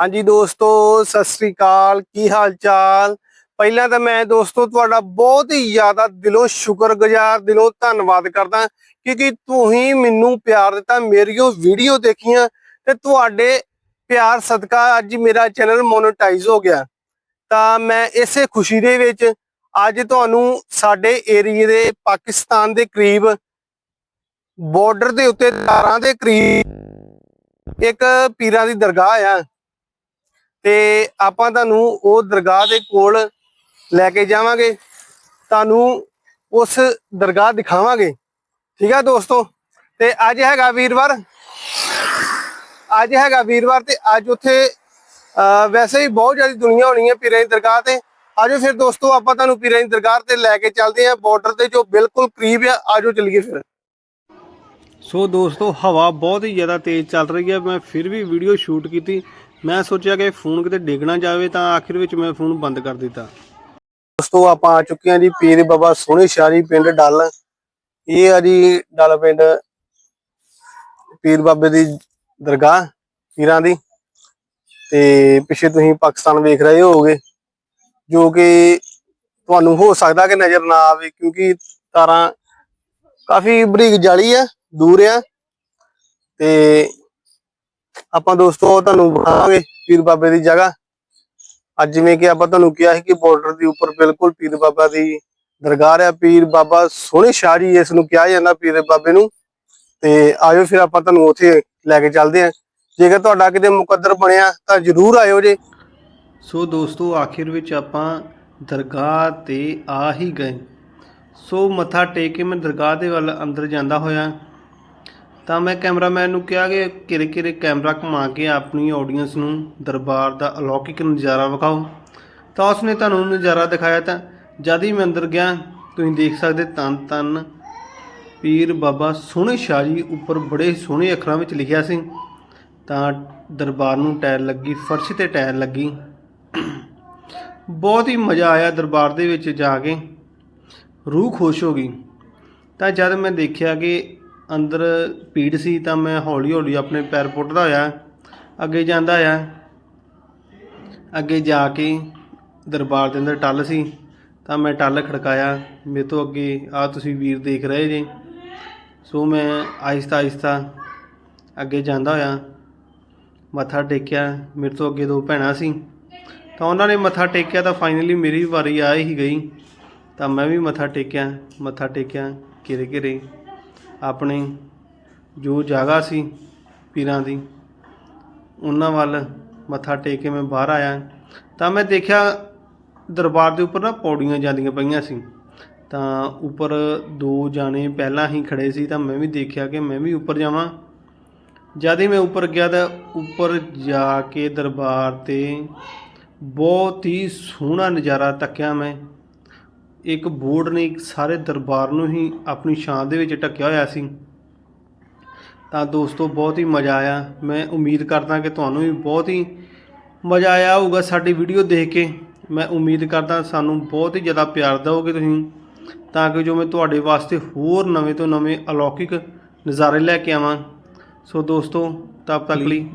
ਹਾਂਜੀ ਦੋਸਤੋ, ਸਤਿ ਸ੍ਰੀ ਅਕਾਲ। ਕੀ ਹਾਲ ਚਾਲ ਪਹਿਲਾਂ ਤਾਂ ਮੈਂ ਦੋਸਤੋ ਤੁਹਾਡਾ ਬਹੁਤ ਹੀ ਜ਼ਿਆਦਾ ਦਿਲੋਂ ਸ਼ੁਕਰਗੁਜ਼ਾਰ, ਦਿਲੋਂ ਧੰਨਵਾਦ ਕਰਦਾ ਕਿਉਂਕਿ ਤੁਸੀਂ ਮੈਨੂੰ ਪਿਆਰ ਦਿੱਤਾ, ਮੇਰੀ ਉਹ ਵੀਡੀਓ ਦੇਖੀਆਂ ਤੇ ਤੁਹਾਡੇ ਪਿਆਰ ਸਦਕਾ ਅੱਜ ਮੇਰਾ ਚੈਨਲ ਮੋਨੇਟਾਈਜ਼ ਹੋ ਗਿਆ। ਤਾਂ ਮੈਂ ਇਸੇ ਖੁਸ਼ੀ ਦੇ ਵਿੱਚ ਅੱਜ ਤੁਹਾਨੂੰ ਸਾਡੇ ਏਰੀਏ ਦੇ ਪਾਕਿਸਤਾਨ ਦੇ ਕਰੀਬ ਬਾਰਡਰ ਦੇ ਉੱਤੇ, ਤਾਰਾਂ ਦੇ ਕਰੀਬ ਇੱਕ ਪੀਰਾਂ ਦੀ ਦਰਗਾਹ ਆ। ਤੇ ਆਪਾਂ ਤੁਹਾਨੂੰ ਉਹ ਦਰਗਾਹ ਦੇ ਕੋਲ ਲੈ ਕੇ ਜਾਵਾਂਗੇ। ਤੁਹਾਨੂੰ ਉਸ ਦਰਗਾਹ ਦਿਖਾਵਾਂਗੇ। ਠੀਕ ਹੈ ਦੋਸਤੋ? ਤੇ ਅੱਜ ਹੈਗਾ ਵੀਰਵਾਰ। ਅੱਜ ਹੈਗਾ ਵੀਰਵਾਰ ਤੇ ਅੱਜ ਉੱਥੇ ਵੈਸੇ ਹੀ ਬਹੁਤ ਜ਼ਿਆਦਾ ਦੁਨੀਆ ਹੋਣੀ ਹੈ ਪੀਰਾਂ ਦੀ ਦਰਗਾਹ ਤੇ। ਆਜੋ ਫਿਰ ਦੋਸਤੋ, ਆਪਾਂ ਤੁਹਾਨੂੰ ਪੀਰਾਂ ਦੀ ਦਰਗਾਹ ਤੇ ਲੈ ਕੇ ਚੱਲਦੇ ਹਾਂ ਬਾਰਡਰ ਤੇ ਜੋ ਬਿਲਕੁਲ ਕਰੀਬ ਆ। ਆਜੋ ਚੱਲੀਏ ਫਿਰ। ਸੋ ਦੋਸਤੋ, ਹਵਾ ਬਹੁਤ ਹੀ ਜ਼ਿਆਦਾ ਤੇਜ਼ ਚੱਲ ਰਹੀ ਹੈ। ਮੈਂ ਫਿਰ ਵੀ ਵੀਡੀਓ ਸ਼ੂਟ ਕੀਤੀ। ਮੈਂ ਸੋਚਿਆ ਕਿ ਫੋਨ ਕਿਤੇ ਡਿੱਗਣਾ ਜਾਵੇ ਤਾਂ ਆਖਿਰ ਵਿੱਚ ਮੈਂ ਫੋਨ ਬੰਦ ਕਰ ਦਿੱਤਾ। ਦੋਸਤੋ, ਆਪਾਂ ਆ ਚੁੱਕੇ ਹਾਂ ਜੀ ਪੀਰ ਬਾਬਾ ਸੋਹਣੇ ਸ਼ਾਹੀ ਪਿੰਡ ਡੱਲ। ਇਹ ਆ ਜੀ ਡੱਲ ਪਿੰਡ ਪੀਰ ਬਾਬੇ ਦੀ ਦਰਗਾਹ ਪੀਰਾਂ ਦੀ। ਤੇ ਪਿੱਛੇ ਤੁਸੀਂ ਪਾਕਿਸਤਾਨ ਵੇਖ ਰਹੇ ਹੋਗੇ ਜੋ ਕਿ ਤੁਹਾਨੂੰ ਹੋ ਸਕਦਾ ਕਿ ਨਜ਼ਰ ਨਾ ਆਵੇ, ਕਿਉਂਕਿ ਤਾਰਾਂ ਕਾਫੀ ਬਰੀਕ ਜਾਲੀ ਆ, ਦੂਰ ਆ। ਤੇ ਆਪਾਂ ਦੋਸਤੋ ਤੁਹਾਨੂੰ ਵਿਖਾਵਾਂਗੇ ਪੀਰ ਬਾਬੇ ਦੀ ਜਗ੍ਹਾ। ਅੱਜ ਜਿਵੇਂ ਕਿ ਆਪਾਂ ਤੁਹਾਨੂੰ ਕਿਹਾ ਸੀ ਕਿ ਬਾਰਡਰ ਦੇ ਉੱਪਰ ਬਿਲਕੁਲ ਪੀਰ ਬਾਬਾ ਦੀ ਦਰਗਾਹ ਆ ਪੀਰ ਬਾਬਾ ਸੋਹਣੇ ਸ਼ਾਹ ਜੀ ਇਸ ਨੂੰ ਕਿਹਾ ਜਾਂਦਾ ਪੀਰ ਬਾਬੇ ਨੂੰ। ਤੇ ਆਇਓ ਫਿਰ ਆਪਾਂ ਤੁਹਾਨੂੰ ਉੱਥੇ ਲੈ ਕੇ ਚੱਲਦੇ ਹਾਂ। ਜੇਕਰ ਤੁਹਾਡਾ ਕਿਤੇ ਮੁਕੱਦਰ ਬਣਿਆ ਤਾਂ ਜਰੂਰ ਆਇਓ ਜੇ। ਸੋ ਦੋਸਤੋ, ਆਖਿਰ ਵਿੱਚ ਆਪਾਂ ਦਰਗਾਹ ਤੇ ਆ ਹੀ ਗਏ। ਸੋ ਮੱਥਾ ਟੇਕ ਕੇ ਮੈਂ ਦਰਗਾਹ ਦੇ ਵੱਲ ਅੰਦਰ ਜਾਂਦਾ ਹੋਇਆ। ਤਾਂ ਮੈਂ ਕੈਮਰਾਮੈਨ ਨੂੰ ਕਿਹਾ ਕਿ ਕਿਰੇ ਕਿਰੇ ਕੈਮਰਾ ਘੁਮਾ ਕੇ ਆਪਣੀ ਆਡੀਅנס ਨੂੰ ਦਰਬਾਰ ਦਾ ਅਲੌਕਿਕ ਨਜ਼ਾਰਾ ਵਿਖਾਓ। ਤਾਂ ਉਸਨੇ ਤੁਹਾਨੂੰ ਨਜ਼ਾਰਾ ਦਿਖਾਇਆ ਤਾਂ ਜਦ ਹੀ ਮੈਂ ਅੰਦਰ ਗਿਆ, ਤੁਸੀਂ ਦੇਖ ਸਕਦੇ ਤਨ ਤਨ ਪੀਰ ਬਾਬਾ ਸੋਹਣੇ ਸ਼ਾਹ ਜੀ ਉੱਪਰ ਬੜੇ ਸੋਹਣੇ ਅੱਖਰਾਂ ਵਿੱਚ ਲਿਖਿਆ ਸੀ। ਤਾਂ ਦਰਬਾਰ ਨੂੰ ਟਾਇਰ ਲੱਗੀ, ਫਰਸ਼ ਤੇ ਟਾਇਰ ਲੱਗੀ। ਬਹੁਤ ਹੀ ਮਜ਼ਾ ਆਇਆ ਦਰਬਾਰ ਦੇ ਵਿੱਚ ਜਾ ਕੇ। ਰੂਹ ਖੁਸ਼ ਹੋ ਗਈ। ਤਾਂ ਜਦ ਮੈਂ ਦੇਖਿਆ ਕਿ ਅੰਦਰ ਭੀੜ ਸੀ ਤਾਂ ਮੈਂ ਹੌਲੀ ਹੌਲੀ ਆਪਣੇ ਪੈਰ ਪੁੱਟਦਾ ਹੋਇਆ, ਅੱਗੇ ਜਾਂਦਾ ਹੋਇਆ। ਅੱਗੇ ਜਾ ਕੇ ਦਰਬਾਰ ਦੇ ਅੰਦਰ ਟੱਲ ਸੀ, ਤਾਂ ਮੈਂ ਟੱਲ ਖੜਕਾਇਆ, ਮੇਰੇ ਤੋਂ ਅੱਗੇ ਆ ਤੁਸੀਂ ਵੀਰ ਦੇਖ ਰਹੇ ਜੇ? ਸੋ ਮੈਂ ਆਹਿਸਤਾ ਆਹਿਸਤਾ ਅੱਗੇ ਜਾਂਦਾ ਹੋਇਆ। ਮੱਥਾ ਟੇਕਿਆ, ਮੇਰੇ ਤੋਂ ਅੱਗੇ ਦੋ ਭੈਣਾਂ ਸੀ। ਤਾਂ ਉਹਨਾਂ ਨੇ ਮੱਥਾ ਟੇਕਿਆ ਤਾਂ ਫਾਈਨਲੀ ਮੇਰੀ ਵਾਰੀ ਆ ਹੀ ਗਈ। ਤਾਂ ਮੈਂ ਵੀ ਮੱਥਾ ਟੇਕਿਆ ਮੱਥਾ ਟੇਕਿਆ ਕਿਰੇ ਕਿਰੇ ਆਪਣੇ ਜੋ ਜਗ੍ਹਾ ਸੀ ਪੀਰਾਂ ਦੀ, ਉਹਨਾਂ ਵੱਲ ਮੱਥਾ ਟੇਕ ਕੇ ਮੈਂ ਬਾਹਰ ਆਇਆ। ਤਾਂ ਮੈਂ ਦੇਖਿਆ ਦਰਬਾਰ ਦੇ ਉੱਪਰ ਨਾ ਪੌੜੀਆਂ ਜਾਂਦੀਆਂ ਪਈਆਂ ਸੀ। ਤਾਂ ਉੱਪਰ ਦੋ ਜਾਣੇ ਪਹਿਲਾਂ ਹੀ ਖੜੇ ਸੀ, ਤਾਂ ਮੈਂ ਵੀ ਦੇਖਿਆ ਕਿ ਮੈਂ ਵੀ ਉੱਪਰ ਜਾਵਾਂ। ਜਦ ਹੀ ਮੈਂ ਉੱਪਰ ਗਿਆ ਤਾਂ ਉੱਪਰ ਜਾ ਕੇ ਦਰਬਾਰ ਤੇ ਬਹੁਤ ਹੀ ਸੋਹਣਾ ਨਜ਼ਾਰਾ ਤੱਕਿਆ ਮੈਂ। ਇੱਕ ਬੋਰਡ ਨੇ ਸਾਰੇ ਦਰਬਾਰ ਨੂੰ ਹੀ ਆਪਣੀ ਛਾਂ ਦੇ ਵਿੱਚ ਢੱਕਿਆ ਹੋਇਆ ਸੀ। ਤਾਂ ਦੋਸਤੋ, ਬਹੁਤ ਹੀ ਮਜ਼ਾ ਆਇਆ। ਮੈਂ ਉਮੀਦ ਕਰਦਾ ਕਿ ਤੁਹਾਨੂੰ ਵੀ ਬਹੁਤ ਹੀ ਮਜ਼ਾ ਆਇਆ ਹੋਊਗਾ ਸਾਡੀ ਵੀਡੀਓ ਦੇਖ ਕੇ। ਮੈਂ ਉਮੀਦ ਕਰਦਾ ਸਾਨੂੰ ਬਹੁਤ ਹੀ ਜ਼ਿਆਦਾ ਪਿਆਰ ਦਿਓਗੇ ਤੁਸੀਂ, ਤਾਂ ਕਿ ਜੋ ਮੈਂ ਤੁਹਾਡੇ ਵਾਸਤੇ ਹੋਰ ਨਵੇਂ ਤੋਂ ਨਵੇਂ ਅਲੌਕਿਕ ਨਜ਼ਾਰੇ ਲੈ ਕੇ ਆਵਾਂ। ਸੋ ਦੋਸਤੋ, ਤਬ ਤੱਕ ਲਈ